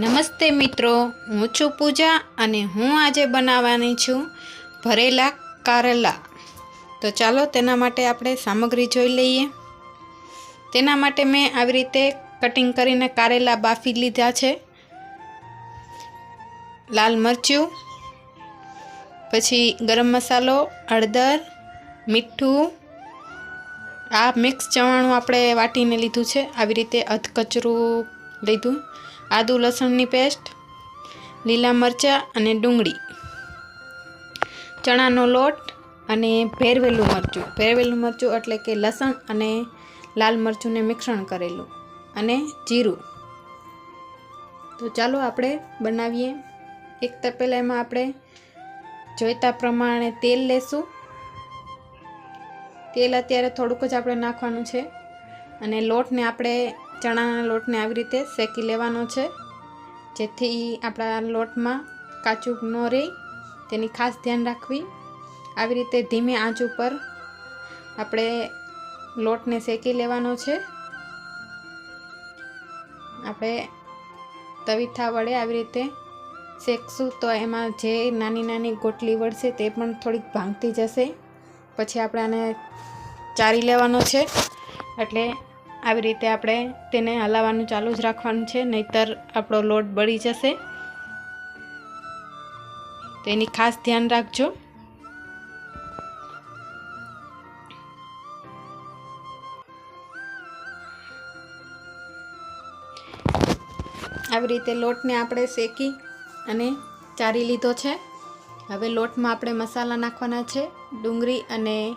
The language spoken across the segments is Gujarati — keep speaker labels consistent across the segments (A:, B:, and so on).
A: નમસ્તે મિત્રો, હું છું પૂજા અને હું આજે બનાવવાની છું ભરેલા કારેલા. તો ચાલો તેના માટે આપણે સામગ્રી જોઈ લઈએ. તેના માટે મેં આવી રીતે કટિંગ કરીને કારેલા બાફી લીધા છે. લાલ મરચું, પછી ગરમ મસાલો, હળદર, મીઠું. આ મિક્સ ચવાણું આપણે વાટીને લીધું છે. આવી રીતે અધકચરું લીધું. આદુ, લસણની પેસ્ટ, લીલા મરચાં અને ડુંગળી. ચણાનો લોટ અને ભેરવેલું મરચું. ભેરવેલું મરચું એટલે કે લસણ અને લાલ મરચુંને મિશ્રણ કરેલું અને જીરું. તો ચાલો આપણે બનાવીએ. એક તપેલા એમાં આપણે જોઈતા પ્રમાણે તેલ લેશું. તેલ અત્યારે થોડુંક જ આપણે નાખવાનું છે. અને લોટને આપણે ચણાના લોટને આવી રીતે શેકી લેવાનો છે. જેથી આપણા લોટમાં કાચું ન રહે. તેની ખાસ ધ્યાન રાખવી. આવી રીતે ધીમે આંચ ઉપર આપણે લોટને શેકી લેવાનો છે. આપણે તવીથા વડે આવી રીતે શેકશું તો એમાં જે નાની નાની ગોટલી વળશે તે પણ થોડીક ભાંગતી જશે. પછી આપણે આને ચારી લેવાનો છે. એટલે આવી રીતે આપણે તેને હલાવવાનું ચાલુ જ રાખવાનું છે, નહીતર આપણો લોટ બળી જશે. તેની ખાસ ધ્યાન રાખજો. આવી રીતે લોટને આપણે શેકી અને ચારી લીધો છે. હવે લોટમાં આપણે મસાલા નાખવાના છે, ડુંગળી અને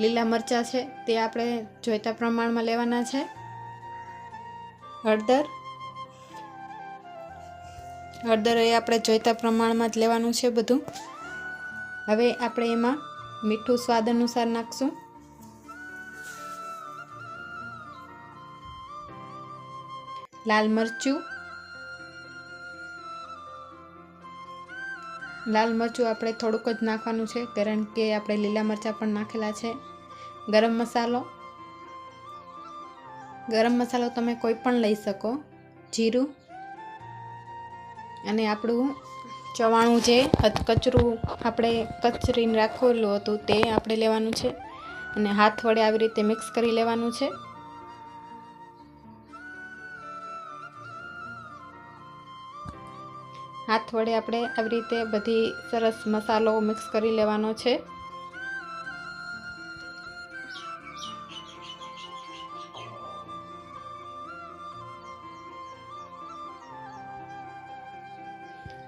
A: લીલા મરચાં છે તે આપણે જોઈતા પ્રમાણમાં લેવાના છે. હળદર. હળદર એ આપણે જોઈતા પ્રમાણમાં જ લેવાનું છે બધું. હવે આપણે એમાં મીઠું સ્વાદ અનુસાર નાખશું. લાલ મરચું. લાલ મરચું આપણે થોડુંક જ નાખવાનું છે, કારણ કે આપણે લીલા મરચાં પણ નાખેલા છે. ગરમ મસાલો. ગરમ મસાલો તમે કોઈ પણ લઈ શકો. જીરું. અને આપણું ચવાણું જે કચરું આપણે કચરીને રાખેલું હતું તે આપણે લેવાનું છે. અને હાથ વડે આવી રીતે મિક્સ કરી લેવાનું છે. હાથ વડે આપણે આવી રીતે બધી સરસ મસાલો મિક્સ કરી લેવાનો છે.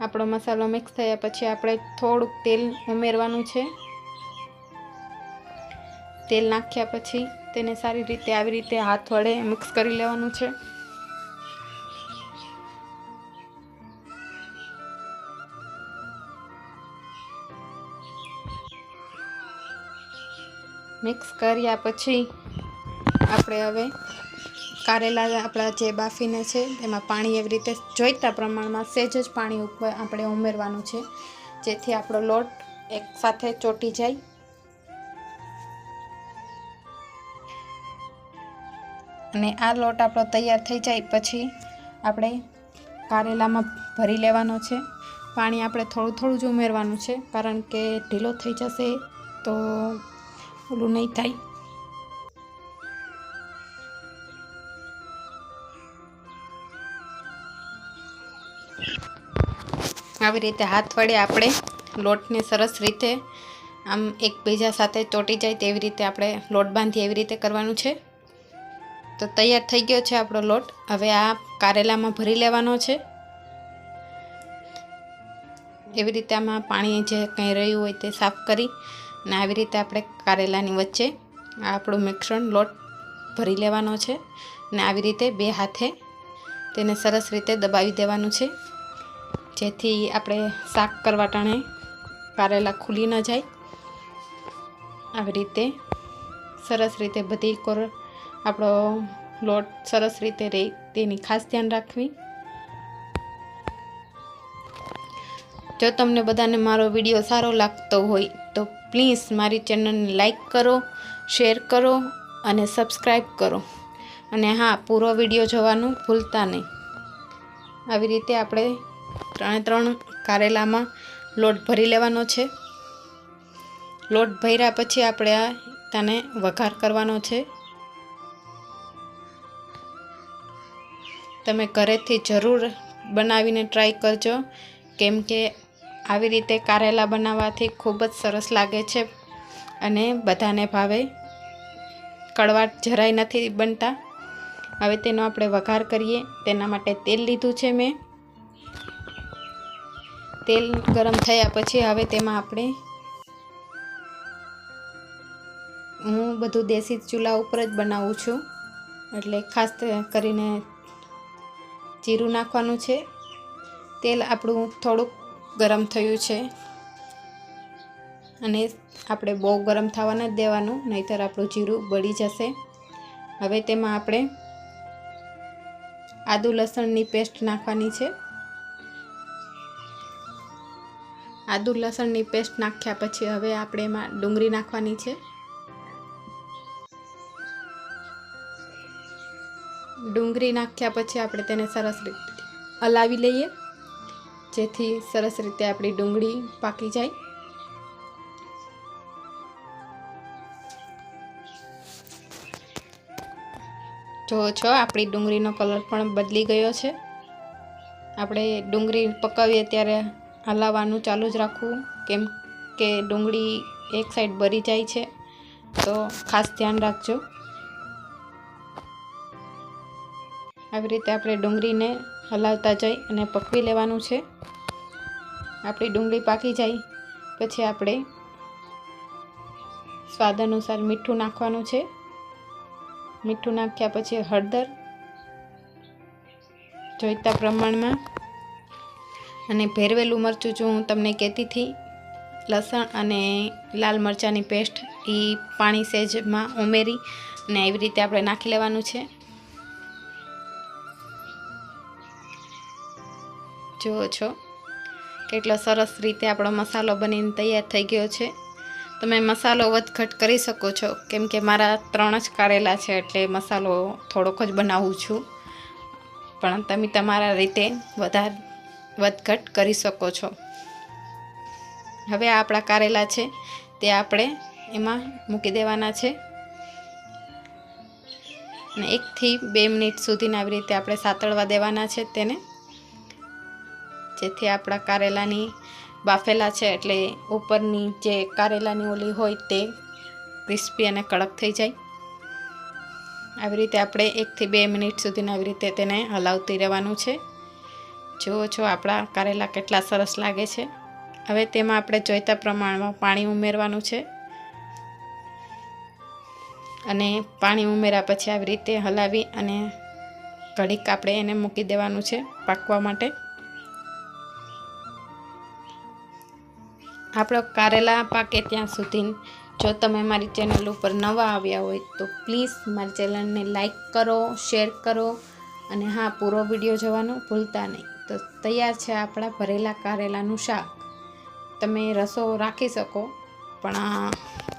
A: આપણો મસાલો મિક્સ થયા પછી આપણે થોડુંક તેલ ઉમેરવાનું છે. તેલ નાખ્યા પછી તેને સારી રીતે, આવી રીતે હાથ વડે મિક્સ કરી લેવાનું છે. મિક્સ કર્યા પછી આપણે હવે કારેલા આપણા જે બાફીને છે, તેમાં પાણી એવી રીતે જોઈતા પ્રમાણમાં સહેજ જ પાણી ઉપર આપણે ઉમેરવાનું છે, જેથી આપણો લોટ એક સાથે ચોટી જાય. અને આ લોટ આપણો તૈયાર થઈ જાય પછી આપણે કારેલામાં ભરી લેવાનો છે. પાણી આપણે થોડું થોડું જ ઉમેરવાનું છે, કારણ કે ઢીલો થઈ જશે તો ઓલું નહીં થાય આવી રીતે હાથ વડે આપણે લોટને સરસ રીતે આમ એકબીજા સાથે ચોટી જાય તેવી રીતે આપણે લોટ બાંધી એવી રીતે કરવાનું છે. તો તૈયાર થઈ ગયો છે આપણો લોટ. હવે આ કારેલામાં ભરી લેવાનો છે. એવી રીતે આમાં પાણી જે કંઈ રહ્યું હોય તે સાફ કરી અને આવી રીતે આપણે કારેલાની વચ્ચે આ આપણું મિશ્રણ લોટ ભરી લેવાનો છે અને આવી રીતે બે હાથે તેને સરસ રીતે દબાવી દેવાનું છે. જેથી આપણે શાક કરવા ટાણે કારેલા ખુલી ન જાય. આવી રીતે સરસ રીતે બધી કોર આપણો લોટ સરસ રીતે રહે તેની ખાસ ધ્યાન રાખવી. જો તમને બધાને મારો વીડિયો સારો લાગતો હોય, તો પ્લીઝ મારી ચેનલને લાઈક કરો, શેર કરો અને સબસ્ક્રાઈબ કરો. અને હા, પૂરો વીડિયો જોવાનું ભૂલતા નહીં. આવી રીતે આપણે ત્રણે ત્રણ કારેલામાં લોટ ભરી લેવાનો છે. લોટ ભર્યા પછી આપણે આ તને વઘાર કરવાનો છે. તમે ઘરેથી જરૂર બનાવીને ટ્રાય કરજો. કેમ કે આવી રીતે કારેલા બનાવવાથી ખૂબ જ સરસ લાગે છે અને બધાને ભાવે. કડવાટ જરાય નથી બનતા. હવે તેનો આપણે વઘાર કરીએ. તેના માટે તેલ લીધું છે મેં. તેલ ગરમ થયા પછી હવે તેમાં આપણે હું બધું દેશી ચૂલા ઉપર જ બનાવું છું. એટલે ખાસ કરીને જીરું નાખવાનું છે. તેલ આપણું થોડુંક ગરમ થયું છે. અને આપણે બહુ ગરમ થવા નથી દેવાનું, નહીંતર આપણું જીરું બળી જશે. હવે તેમાં આપણે આદુ લસણની પેસ્ટ નાખવાની છે. આદુ લસણની પેસ્ટ નાખ્યા પછી હવે આપણે એમાં ડુંગળી નાખવાની છે. ડુંગળી નાખ્યા પછી આપણે તેને સરસ રીતે હલાવી લઈએ. જેથી સરસ રીતે આપણી ડુંગળી પાકી જાય. જુઓ છો, આપણી ડુંગળીનો કલર પણ બદલી ગયો છે. આપણે ડુંગળી પકાવીએ ત્યારે હલાવવાનું ચાલુ જ રાખવું, કેમ કે ડુંગળી એક સાઈડ બરી જાય છે. તો ખાસ ધ્યાન રાખજો. આવી રીતે આપણે ડુંગળીને હલાવતા જઈ અને પકવી લેવાનું છે. આપણી ડુંગળી પાકી જાય, પછી આપણે સ્વાદ અનુસાર મીઠું નાખવાનું છે. મીઠું નાખ્યા પછી હળદર જોઈતા પ્રમાણમાં અને ભેરવેલું મરચું જો હું તમને કહેતી હતી, લસણ અને લાલ મરચાંની પેસ્ટ એ પાણી સેજમાં ઉમેરી અને એવી રીતે આપણે નાખી લેવાનું છે. જુઓ છો. કેટલો સરસ રીતે આપણો મસાલો બનીને તૈયાર થઈ ગયો છે. તમે મસાલો વધઘટ કરી શકો છો. કેમ કે મારા ત્રણ જ કારેલા છે એટલે મસાલો થોડોક જ બનાવું છું. પણ તમે તમારા રીતે વધારે વધઘટ કરી શકો છો. હવે આપણા કારેલા છે. તે આપણે એમાં મૂકી દેવાના છે. અને એકથી બે મિનિટ સુધીને આવી રીતે આપણે સાતળવા દેવાના છે તેને. જેથી આપણા કારેલાની બાફેલા છે એટલે ઉપરની જે કારેલાની ઓલી હોય તે ક્રિસ્પી અને કડક થઈ જાય. આવી રીતે આપણે એકથી બે મિનિટ સુધીને આવી રીતે તેને હલાવતી રહેવાનું છે. જુઓ છો આપણા કારેલા કેટલા સરસ લાગે છે. હવે તેમાં આપણે જોઈતા પ્રમાણમાં પાણી ઉમેરવાનું છે. અને પાણી ઉમેર્યા પછી આવી રીતે હલાવી અને ઘડીક આપણે એને મૂકી દેવાનું છે પાકવા માટે. આપણો કારેલા પાકે ત્યાં સુધી જો તમે મારી ચેનલ ઉપર નવા આવ્યા હોય તો પ્લીઝ મારી ચેનલને લાઈક કરો, શેર કરો અને હા, પૂરો વીડિયો જોવાનું ભૂલતા નહીં. તો તૈયાર છે આપણા ભરેલા કારેલાનું શાક. તમે રસો રાખી શકો, પણ